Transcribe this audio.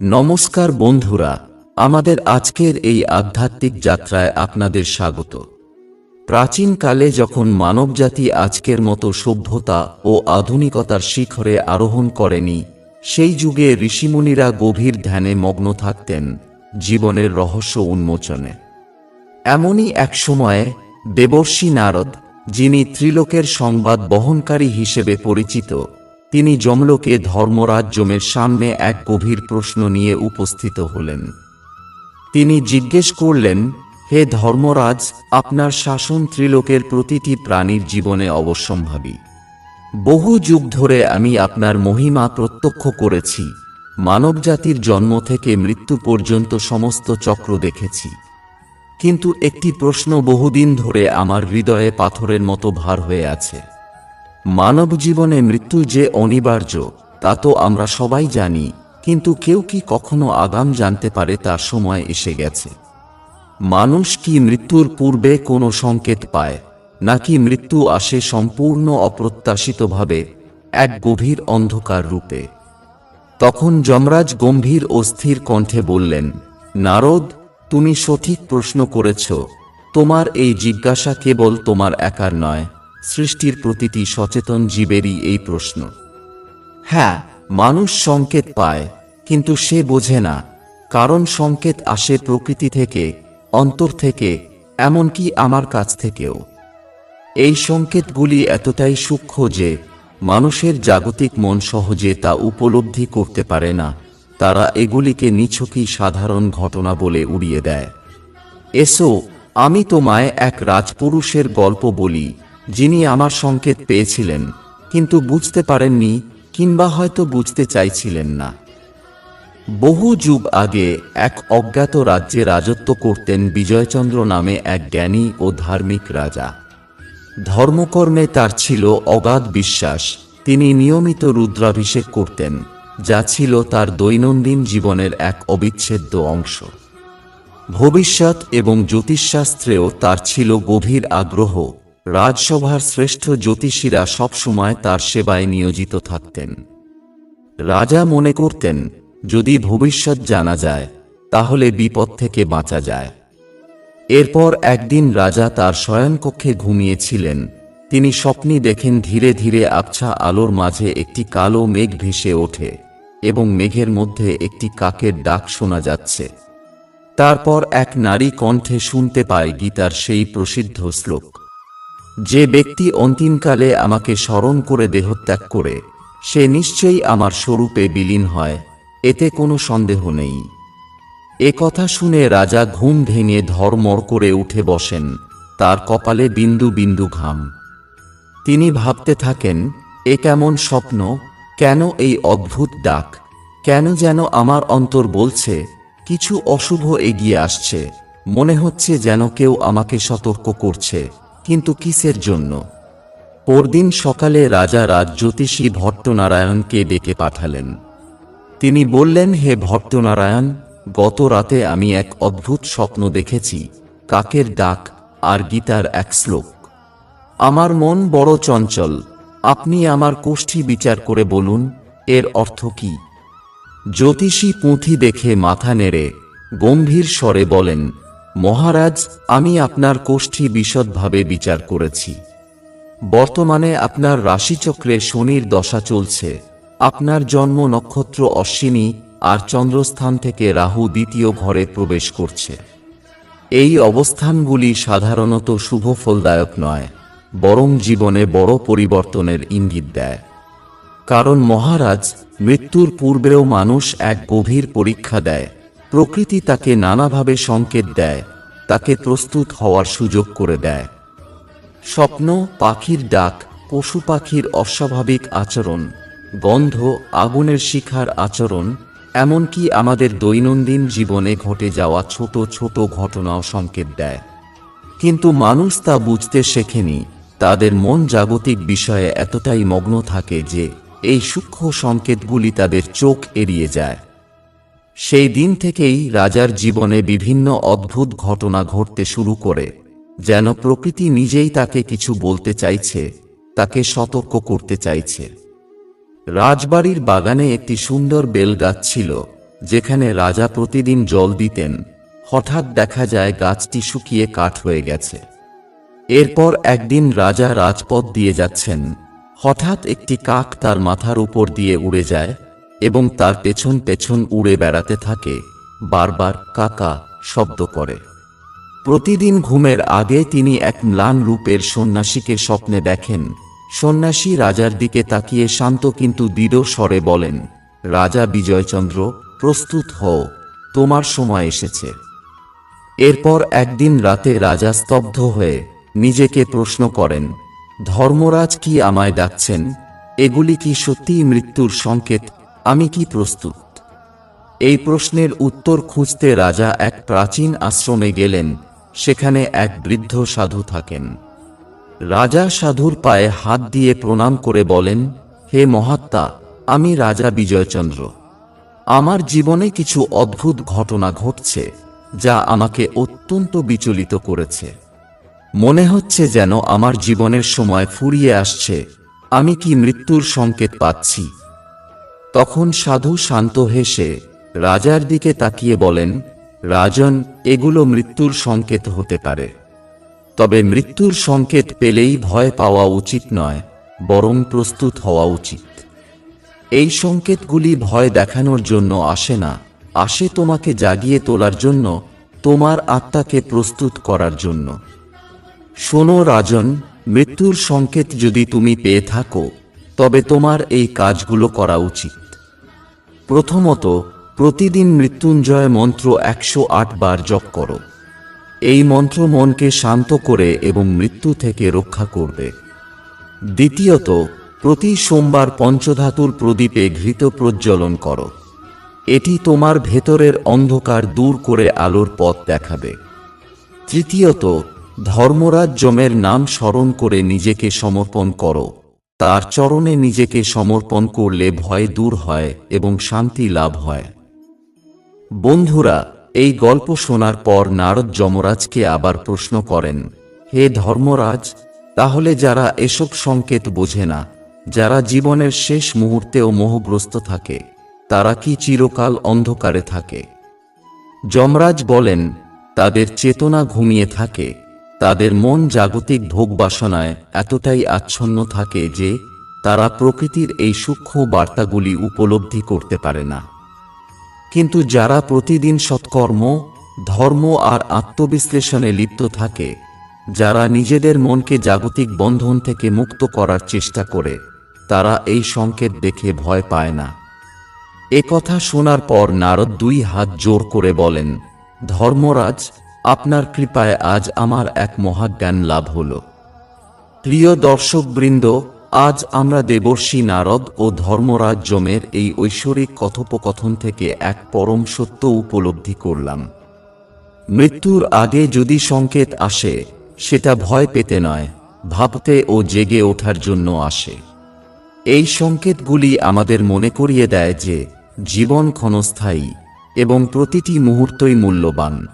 নমস্কার বন্ধুরা, আমাদের আজকের এই আধ্যাত্মিক যাত্রায় আপনাদের স্বাগত। প্রাচীনকালে যখন মানবজাতি আজকের মতো সভ্যতা ও আধুনিকতার শিখরে আরোহণ করেনি, সেই যুগে ঋষিমুনিরা গভীর ধ্যানে মগ্ন থাকতেন জীবনের রহস্য উন্মোচনে। এমনই এক সময়ে দেবর্ষি নারদ, যিনি ত্রিলোকের সংবাদ বহনকারী হিসেবে পরিচিত তিনি যমলোকে ধর্মরাজ যমের সামনে এক গভীর প্রশ্ন নিয়ে উপস্থিত হলেন। তিনি জিজ্ঞেস করলেন, হে ধর্মরাজ, আপনার শাসন ত্রিলোকের প্রতিটি প্রাণীর জীবনে অবশ্যম্ভাবী। বহু যুগ ধরে আমি আপনার মহিমা প্রত্যক্ষ করেছি। মানবজাতির জন্ম থেকে মৃত্যু পর্যন্ত সমস্ত চক্র দেখেছি। কিন্তু একটি প্রশ্ন বহুদিন ধরে আমার হৃদয়ে পাথরের মতো ভার হয়ে আছে। মানব জীবনে মৃত্যু যে অনিবার্য, তা তো আমরা সবাই জানি, কিন্তু কেউ কি কখনো আগাম জানতে পারে তার সময় এসে গেছে। মানুষ কি মৃত্যুর পূর্বে কোনো সংকেত পায়, নাকি মৃত্যু আসে সম্পূর্ণ অপ্রত্যাশিতভাবে, এক গভীর অন্ধকার রূপে? তখন যমরাজ গম্ভীর ও স্থির কণ্ঠে বললেন, নারদ, তুমি সঠিক প্রশ্ন করেছ। তোমার এই জিজ্ঞাসা কেবল তোমার একার নয় সৃষ্টির প্রতিটি সচেতন জীবেরই এই প্রশ্ন। হ্যাঁ মানুষ সংকেত পায়, কিন্তু সে বোঝে না, কারণ সংকেত আসে প্রকৃতি থেকে, অন্তর থেকে, এমনকি আমার কাছ থেকেও। এই সংকেতগুলি এতটাই সূক্ষ্ম যে, মানুষের জাগতিক মন সহজে তা উপলব্ধি করতে পারে না, তারা এগুলিকে নিছকই সাধারণ ঘটনা বলে উড়িয়ে দেয়। এসো, আমি তোমায় এক রাজপুরুষের গল্প বলি যিনি আমার সংকেত পেয়েছিলেন, কিন্তু বুঝতে পারেননি, কিংবা হয়তো বুঝতে চাইছিলেন না। বহু যুগ আগে এক অজ্ঞাত রাজ্যে রাজত্ব করতেন বিজয়চন্দ্র নামে এক জ্ঞানী ও ধার্মিক রাজা। ধর্মকর্মে তার ছিল অগাধ বিশ্বাস, তিনি নিয়মিত রুদ্রাভিষেক করতেন, যা ছিল তার দৈনন্দিন জীবনের এক অবিচ্ছেদ্য অংশ। ভবিষ্যৎ এবং জ্যোতিষশাস্ত্রেও তার ছিল গভীর আগ্রহ রাজসভার শ্রেষ্ঠ জ্যোতিষীরা সবসময় তার সেবায় নিয়োজিত থাকতেন। রাজা মনে করতেন, যদি ভবিষ্যৎ জানা যায়, তাহলে বিপদ থেকে বাঁচা যায়। এরপর একদিন রাজা তার শয়নকক্ষে ঘুমিয়েছিলেন। তিনি স্বপ্নি দেখেন ধীরে ধীরে আবছা আলোর মাঝে একটি কালো মেঘ ভেসে ওঠে এবং মেঘের মধ্যে একটি কাকের ডাক শোনা যাচ্ছে। তারপর এক নারী কণ্ঠে শুনতে পায় গীতার সেই প্রসিদ্ধ শ্লোক। যে ব্যক্তি অন্তিমকালে আমাকে স্মরণ করে দেহত্যাগ করে, সে নিশ্চয়ই আমার স্বরূপে বিলীন হয়, এতে কোনো সন্দেহ নেই। এ কথা শুনে রাজা ঘুম ভেঙে ধর্মর করে উঠে বসেন, তার কপালে বিন্দু বিন্দু ঘাম। তিনি ভাবতে থাকেন, এ কেমন স্বপ্ন, কেন এই অদ্ভুত ডাক, কেন যেন আমার অন্তর বলছে, কিছু অশুভ এগিয়ে আসছে, মনে হচ্ছে যেন কেউ আমাকে সতর্ক করছে। কিন্তু কিসের জন্য? পরদিন সকালে রাজা রাজজ্যোতিষী ভট্টনারায়ণকে ডেকে পাঠালেন। তিনি বললেন, হে ভট্টনারায়ণ, গত রাতে আমি এক অদ্ভুত স্বপ্ন দেখেছি, কাকের ডাক আর গীতার এক শ্লোক। আমার মন বড় চঞ্চল, আপনি আমার কোষ্ঠী বিচার করে বলুন, এর অর্থ কি? জ্যোতিষী পুঁথি দেখে মাথা নেড়ে গম্ভীর স্বরে বলেন মহারাজ, আমি আপনার কোষ্ঠী বিশদভাবে বিচার করেছি। বর্তমানে আপনার রাশিচক্রে শনির দশা চলছে। আপনার জন্ম নক্ষত্র অশ্বিনী আর চন্দ্রস্থান থেকে রাহু দ্বিতীয় ঘরে প্রবেশ করছে। এই অবস্থানগুলি সাধারণত শুভ ফলদায়ক নয়, বরং জীবনে বড় পরিবর্তনের ইঙ্গিত দেয়। কারণ মহারাজ, মৃত্যুর পূর্বেও মানুষ এক গভীর পরীক্ষা দেয়। প্রকৃতি তাকে নানাভাবে সংকেত দেয়, তাকে প্রস্তুত হওয়ার সুযোগ করে দেয়। স্বপ্ন, পাখির ডাক, পশু পাখির অস্বাভাবিক আচরণ, গন্ধ, আগুনের শিখার আচরণ, এমনকি আমাদের দৈনন্দিন জীবনে ঘটে যাওয়া ছোট ছোট ঘটনাও সংকেত দেয়। কিন্তু মানুষ তা বুঝতে শেখেনি, তাদের মন জাগতিক বিষয়ে এতটাই মগ্ন থাকে যে, এই সূক্ষ্ম সংকেতগুলি তাদের চোখ এড়িয়ে যায়। সেই দিন থেকেই রাজার জীবনে বিভিন্ন অদ্ভুত ঘটনা ঘটতে শুরু করে, যেন প্রকৃতি নিজেই তাকে কিছু বলতে চাইছে, তাকে সতর্ক করতে চাইছে। রাজবাড়ির বাগানে একটি সুন্দর বেল গাছ ছিল, যেখানে রাজা প্রতিদিন জল দিতেন। হঠাৎ দেখা যায় গাছটি শুকিয়ে কাঠ হয়ে গেছে। এরপর একদিন রাজা রাজপথ দিয়ে যাচ্ছেন। হঠাৎ একটি কাক তার মাথার উপর দিয়ে উড়ে যায়। এবং তার পেছন পেছন উড়ে বেড়াতে থাকে, বারবার কাকা শব্দ করে। প্রতিদিন ঘুমের আগে তিনি এক ম্লান রূপের সন্ন্যাসীকে স্বপ্নে দেখেন। সন্ন্যাসী রাজার দিকে তাকিয়ে শান্ত কিন্তু দৃঢ় স্বরে বলেন, রাজা বিজয়চন্দ্র, প্রস্তুত হও, তোমার সময় এসেছে। এরপর একদিন রাতে রাজা স্তব্ধ হয়ে নিজেকে প্রশ্ন করেন, ধর্মরাজ কি আমায় ডাকছেন? এগুলি কি সত্যিই মৃত্যুর সংকেত? আমি কি প্রস্তুত? এই প্রশ্নের উত্তর খুঁজতে রাজা এক প্রাচীন আশ্রমে গেলেন, সেখানে এক বৃদ্ধ সাধু থাকেন। রাজা সাধুর পায়ে হাত দিয়ে প্রণাম করে বলেন, হে মহাত্মা, আমি রাজা বিজয়চন্দ্র। আমার জীবনে কিছু অদ্ভুত ঘটনা ঘটছে, যা আমাকে অত্যন্ত বিচলিত করেছে। মনে হচ্ছে যেন আমার জীবনের সময় ফুরিয়ে আসছে, আমি কি মৃত্যুর সংকেত পাচ্ছি? তখন সাধু শান্ত হেসে রাজার দিকে তাকিয়ে বলেন, রাজন, এগুলো মৃত্যুর সংকেত হতে পারে। তবে মৃত্যুর সংকেত পেলেই ভয় পাওয়া উচিত নয়, বরং প্রস্তুত হওয়া উচিত। এই সংকেতগুলি ভয় দেখানোর জন্য আসে না, আসে তোমাকে জাগিয়ে তোলার জন্য, তোমার আত্মাকে প্রস্তুত করার জন্য। শোনো রাজন, মৃত্যুর সংকেত যদি তুমি পেয়ে থাকো তবে তোমার এই কাজগুলো করা উচিত। প্রথমত, প্রতিদিন মৃত্যুঞ্জয় মন্ত্র একশো আট বার জপ করো। এই মন্ত্র মনকে শান্ত করে এবং মৃত্যু থেকে রক্ষা করবে। দ্বিতীয়ত, প্রতি সোমবার পঞ্চধাতুর প্রদীপে ঘৃত প্রজ্বলন করো। এটি তোমার ভেতরের অন্ধকার দূর করে আলোর পথ দেখাবে। তৃতীয়ত, ধর্মরাজ যমের নাম স্মরণ করে নিজেকে সমর্পণ করো। তার চরণে নিজেকে সমর্পণ করলে ভয় দূর হয় এবং শান্তি লাভ হয়। বন্ধুরা, এই গল্প শোনার পর নারদ যমরাজকে আবার প্রশ্ন করেন, হে ধর্মরাজ, তাহলে যারা এসব সংকেত বোঝে না, যারা জীবনের শেষ মুহূর্তেও মোহগ্রস্ত থাকে, তারা কি চিরকাল অন্ধকারে থাকে? যমরাজ বলেন, তাদের চেতনা ঘুমিয়ে থাকে তাদের মন জাগতিক ভোগ বাসনায় এতটাই আচ্ছন্ন থাকে যে, তারা প্রকৃতির এই সূক্ষ্ম বার্তাগুলি উপলব্ধি করতে পারে না। কিন্তু যারা প্রতিদিন সৎকর্ম, ধর্ম আর আত্মবিশ্লেষণে লিপ্ত থাকে, যারা নিজেদের মনকে জাগতিক বন্ধন থেকে মুক্ত করার চেষ্টা করে, তারা এই সংকেত দেখে ভয় পায় না। এ কথা শোনার পর নারদ দুই হাত জোর করে বলেন, ধর্মরাজ আপনার কৃপায় আজ আমার এক মহাজ্ঞান লাভ হল। প্রিয় দর্শকবৃন্দ, আজ আমরা দেবর্ষী নারদ ও ধর্মরাজ যমের এই ঐশ্বরিক কথোপকথন থেকে এক পরম সত্য উপলব্ধি করলাম। মৃত্যুর আগে যদি সংকেত আসে, সেটা ভয় পেতে নয়, ভাবতে ও জেগে ওঠার জন্য আসে। এই সংকেতগুলি আমাদের মনে করিয়ে দেয় যে, জীবন ক্ষণস্থায়ী এবং প্রতিটি মুহূর্তই মূল্যবান।